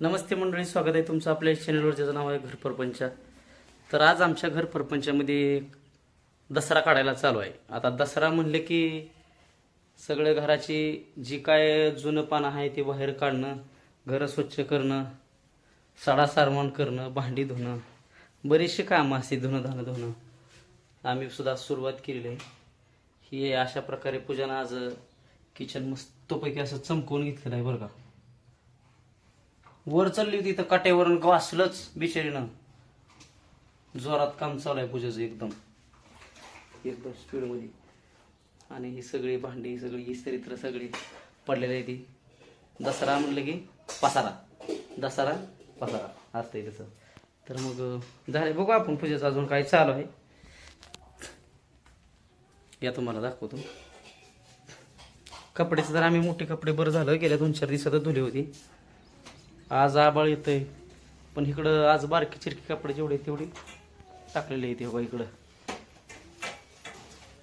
नमस्ते मंडळी स्वागत आहे तुमचं आपल्या चॅनलवर ज्याचं नाव आहे घरपरपंच तर आज आमच्या घरपरपंचामध्ये दसरा काढायला चालू आहे. आता दसरा म्हणले की सगळ्या घराची जी काय जुनं पानं आहे ते बाहेर काढणं घरं स्वच्छ करणं साडा सारवण करणं भांडी धुणं बरीचशी कामं असते धुणं धाणं धुणं आम्ही सुद्धा सुरुवात केलेली आहे. ही अशा प्रकारे पूजन आज किचन मस्तपैकी असं चमकवून घेतलेलं आहे बरं का. वर चालली होती तर काट्यावरून वाचलंच बिचारीनं. जोरात काम चालू आहे पूजेचं एकदम. एकदम स्पीडमध्ये. आणि ही सगळी भांडी ही सगळी इस्त्रीत्र सगळी पडलेली आहे ती. दसरा म्हटलं की पसारा. दसरा पसारा. असतंय तसं. तर मग झाले बघू आपण पूजेचं अजून काही चालू आहे. या तुम्हाला दाखवतो. कपड्याचं तर आम्ही मोठे कपडे बरं झालं. गेल्या दोन चार दिवसात धुले होती. आज आबाळ येतंय. पण इकडं आज बारकी चिरकी कपडे जेवढे तेवढे टाकलेले आहेत बघा इकडं.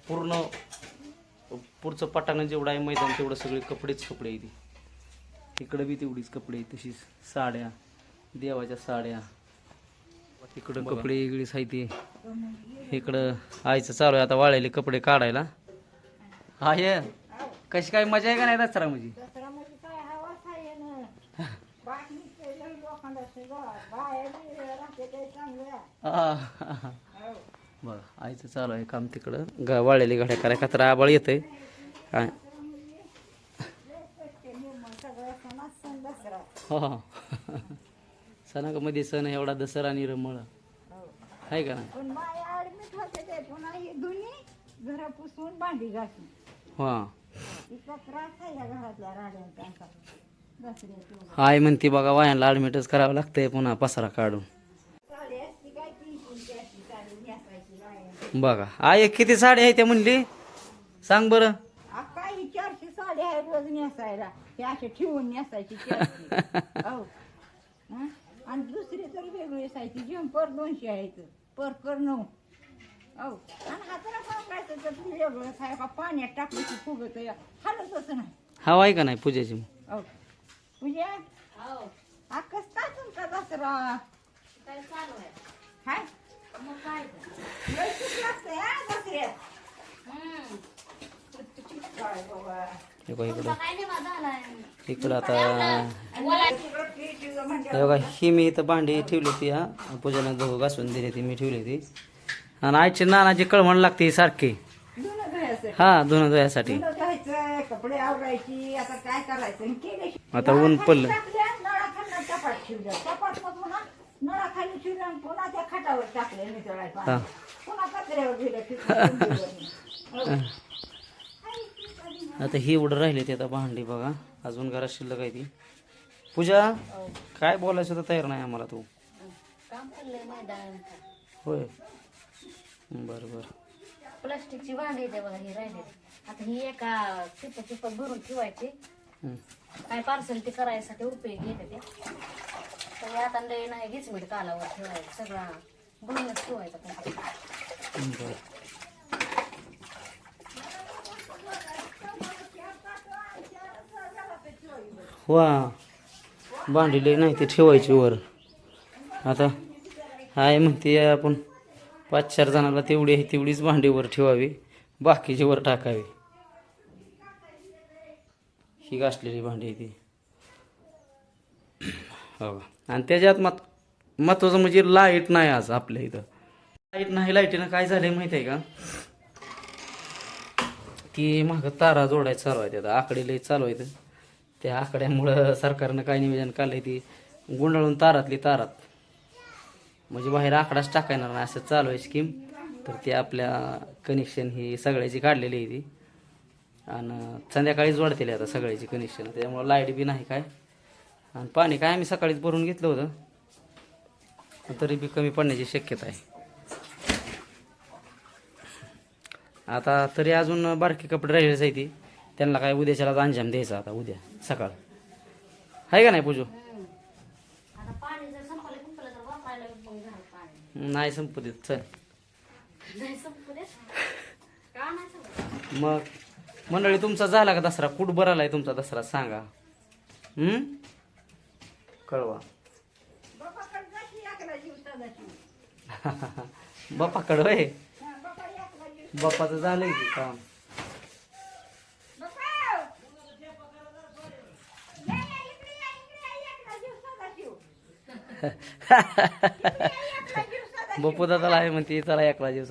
पूर्ण पुढचं पटानं जेवढं आहे मैदान तेवढं सगळे कपडेच कपडे आहेत इकडं बी तेवढीच कपडे आहेत तशीच साड्या देवाच्या साड्या. इकडं कपडे वेगळीच आहे ते. इकडं आईचं चालू आहे आता वाळलेले कपडे काढायला. आहे. कशी काय मजा आहे का नाही दसरा म्हणजे दसरा म्हणजे काय हवाच आहे ना बाटलीचे लई लोखंड सगळं बाहेर राहते ते चांगलं आ, हो. बघा आईचं चालू आहे काम तिकडं. गा वाळलेली गाड्या कराय का तर आबाळ येतंय. आ- ते निर्मळ सगळं सणात सण दसरा हो सणामध्ये सण एवढा दसरा आणि रमळ. हो. आहे का ना पण माया ऍडमिट होते ते पुन्हा हे दोन्ही आई म्हणते बघा वायांना ॲडमिटच करावं लागतंय पुन्हा पसारा काढून. साडी असती काय बघा आई किती साडी आहे त्या म्हणली? सांग बरं. आ, काय ही चारशे साडी आहे रोज नेसायला हे असे ठेवून नेसायची चारशे हो आणि दुसरी तर वेगळी असायची जम्पर दोनशे आहेत पर कर नऊ हो आणि हाताला सांगायचं तर ती वेगळंच आहे का पाण्यात टाकलं की फुगत हालत असं नाही हवा आहे का नाही पूजेची हो पूजा हा कस काय हा काय? हे बघा इकडं इकडं. आता हे बघा ही मी इथं भांडी ठेवली होती हा. पूजेला गहू घासून दिली ती मी ठेवली होती. आणि आईची नानाची कळवण लागते सारखी. हा धुणं धुयासाठी धुणं धुवायचं, कपडे आवरायची आता काय करायचं? आणि केले आता ऊन पडलं. नळाखाली पुन्हा आणि पुन्हा त्या खाटावर टाकले हा. पुन्हा कचऱ्यावर दिलं ठिकाणी. आता ही उडं राहिली ते आता भांडी बघा. अजून घरात शिल्लक आहे ती. पूजा काय बोलायचं तर तयार नाही आम्हाला तू. काम चाललंय मैदान होय. बरं बरं. प्लास्टिकची भांडी येते बघा ही राहिली आता ही एका चिप्प चिप्प भरून ठेवायची. हं. काय पार्सल ते करायसाठी उपयोग येते ते? तर हे आता लय नाही कालावर ठेवायचं सगळा भरूनच ठेवायचा बरं वा भांडीले नाही ते ठेवायची वर. आता आहे म्हणते आपण पाच चार जणांना तेवढी आहे तेवढीच भांडी वर ठेवावी बाकीची वर टाकावी. ही घासलेली भांडी आहे ती. हो. का. आणि त्याच्यात मत महत्वाचं म्हणजे लाइट नाही आज आपल्या इथं. लाइट नाही लाईटीनं काय झालंय माहिती आहे का ती मागं तारा जोडायचं चालू आहे आता आकडे लई चालू आहेत त्या आकड्यामुळं सरकारनं काय नियोजन काढलंय ती? गुंडाळून तारातली तारात. म्हणजे बाहेर आकडाच टाकायणार नाही असं चालू आहे स्कीम तर ती आपल्या कनेक्शन ही सगळ्याची काढलेली आहे ती. आणि संध्याकाळीच वाढतेली आता सगळ्याची कनेक्शन त्याच्यामुळं लाइट बी नाही काय. आणि पाणी काय आम्ही सकाळीच भरून घेतलं होतं. तरी बी कमी पडण्याची शक्यता आहे. आता तरी अजून बारकी कपडे राहिलेच आहे ती. त्यांना काय उद्याच्याला अंजाम द्यायचा आता उद्या सकाळ. आहे का नाही पूजू? नाही संपू देत चल. मग मंडळी तुमचा झाला का दसरा? कुठ बराला आहे तुमचा दसरा सांगा. हम्म? कळवा. बापाकडे होय? हा, बापाचं झालंय की काम. बापा! दादाला आहे म्हणते चला एकला जीव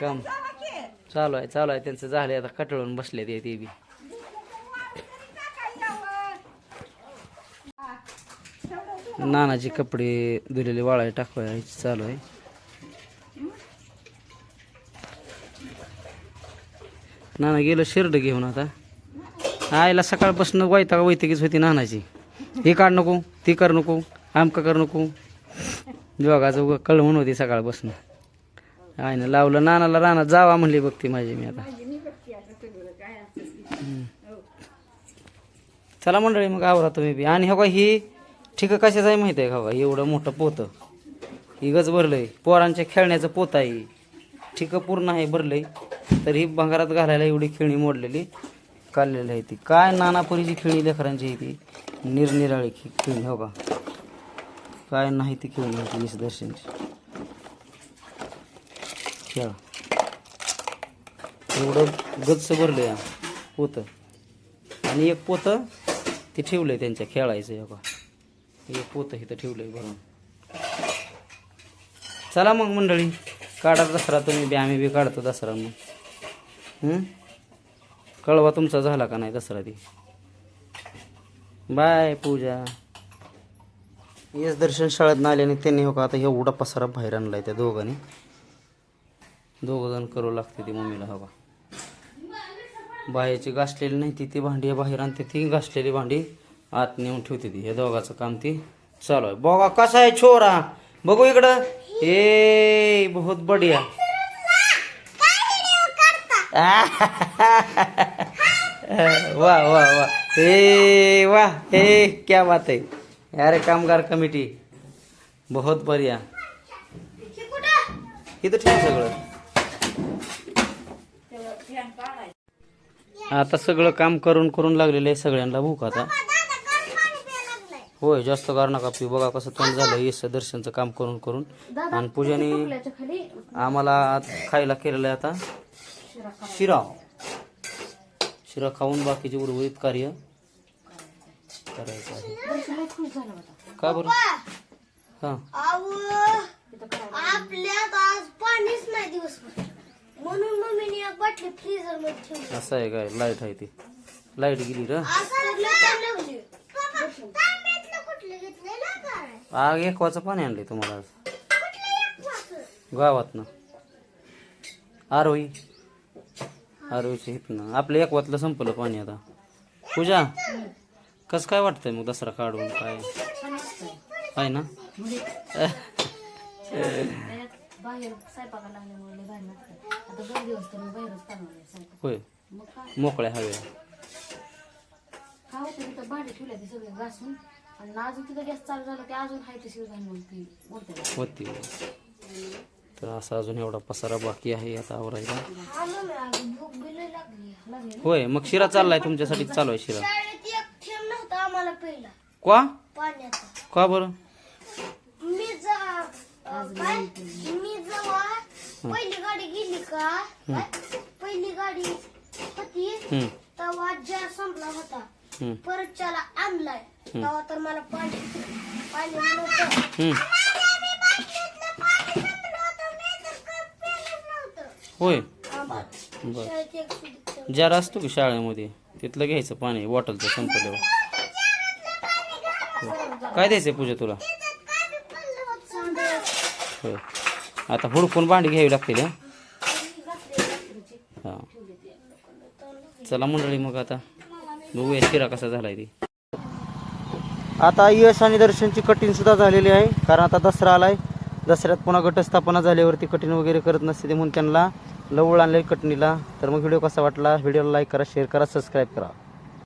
काम. जावा की. चालू आहे चालू आहे त्यांचं झालंय आता कटळून बसले ते बी. नानाचे कपडे धुलेले वाळाय टाकवाय चालू आहे. नाना गेलं शर्ट घेऊन आता. आईला सकाळपासून वैताग वैतकीच होती नानाची. हे काढ नको ती कर नको आमका कर नको. जोगाचं उगा कळवून होती सकाळपासून. आईनं लावलं नानाला रानात जावा म्हणली बघते माझी मी आता. चला मंडळी मग आवरा तुम्ही बी. आणि हो का ही ठीक कशाचं आहे माहिती आहे खावा एवढं मोठं पोतं. ही गज भरलंय. पोरांच्या खेळण्याचं पोत आहे ठीक पूर्ण आहे भरलंय. तर ही भंगारात घालायला एवढी खेळणी मोडलेली काढलेली आहे ती. काय नानापुरीची खेळणी लेकरांची आहे ती? निरनिराळी खे- खेळणी हो का? काय नाही ती खेळणी होती विसदर्शनची खेळ. एवढं गच्च भरलं या पोतं. आणि एक पोतं ते ठेवलंय त्यांच्या खेळायचं हो हे पोतं इथं ठेवलंय भरून चला मग मंडळी काढा दसरा तुम्ही बी आम्ही बी काढतो दसरा मग. हं? कळवा तुमचा झाला का नाही दसरा ती बाय पूजा. येस दर्शन शाळेत आल्याने त्यांनी हो का आता एवढा पसारा बाहेर आणलाय त्या दोघांनी. दोघं जण करू लागते ती मम्मीला हवा बाहेरची घासलेली नाही ती ती भांडी बाहेर आणते ती घासलेली भांडी. आत नेऊन ठेवते ती. हे दोघाचं काम ती चालू आहे. बघा कसा आहे छोरा. बघू इकडं. ए बहुत बढिया. वा वा वा. हे वा. हे क्या बात आहे. अरे कामगार कमिटी. बहुत बढ़िया. इथं ठेव सगळं. आता सगळं काम करून करून लागलेलं आहे सगळ्यांना भूक आता. होय जास्त गार नका पिऊ. बघा कसं तोंड झालं येस दर्शनचं काम करून करून. आणि पूजाने आम्हाला खायला केलेलं आहे आता शिरा. शिरा. शिरा खाऊन बाकीचे उर्वरित कार्य करायचं आहे. का बरं? हां. तिथं करायला आपल्यात आज पाणीच नाही दिवसभर. म्हणून मम्मीने एक बाटली फ्रीजरमध्ये ठेवली. असं आहे काय? लाइट आहे ती. लाइट गेली र आज तर लय चांगलं होती. तांब्यातलं कुठलं घेतलं आग एक वाचं पाणी आणले तुम्हाला आज. गावातनं आरोही. आरोहीच्या हितनं आपलं एक वातलं संपलं पाणी आता. पूजा कसं काय वाटतंय मग दसरा काढून काय? आहे ना? होय. मोकळ्या हव्या ती सगळे घासून आणि अजून तिथं गॅस चालू झाला की अजून हाय तशी घालून ती मोठ्या होती. तर असा अजून एवढा पसारा बाकी आहे आता आवरायला. हा भूक लागली. होय मग शिरा चाललाय तुमच्यासाठी चालू आहे शिरा. शाळेत एक थेंब नव्हता आम्हाला पहिला. का? पाण्याचा. का बरं? मी जा अं, काय? मी जेव्हा पहिली गाडी गेली का? काय? पहिली गाडी होती. हम्म, तेव्हा जार संपला होता हम्म, परत त्याला आणलाय तेव्हा तर मला पाणी पाणी नव्हतं हम्म. पाणी संपलं होतं, मी तर काय प्यायलंच नव्हतं. होय. बर. जार असतो की शाळेमध्ये? तिथलं घ्यायचं पाणी बॉटलचं संपल्यावर. काय द्यायचं पूजा तुला? होय. आता हुडकून भांडी घ्यावी लागतील हा. चला मंडळी मग आता बघूया शिरा कसा झालाय ती. आता यश आणि दर्शनची कठीण सुद्धा झालेली आहे. कारण आता दसरा आलाय. दसऱ्यात पुन्हा घटस्थापना झाल्यावरती कठीण वगैरे करत नसते ते म्हणून त्यांना लवळ आणले कटणीला. तर मग व्हिडिओ कसा वाटला? व्हिडिओला लाईक करा शेअर करा सबस्क्राईब करा.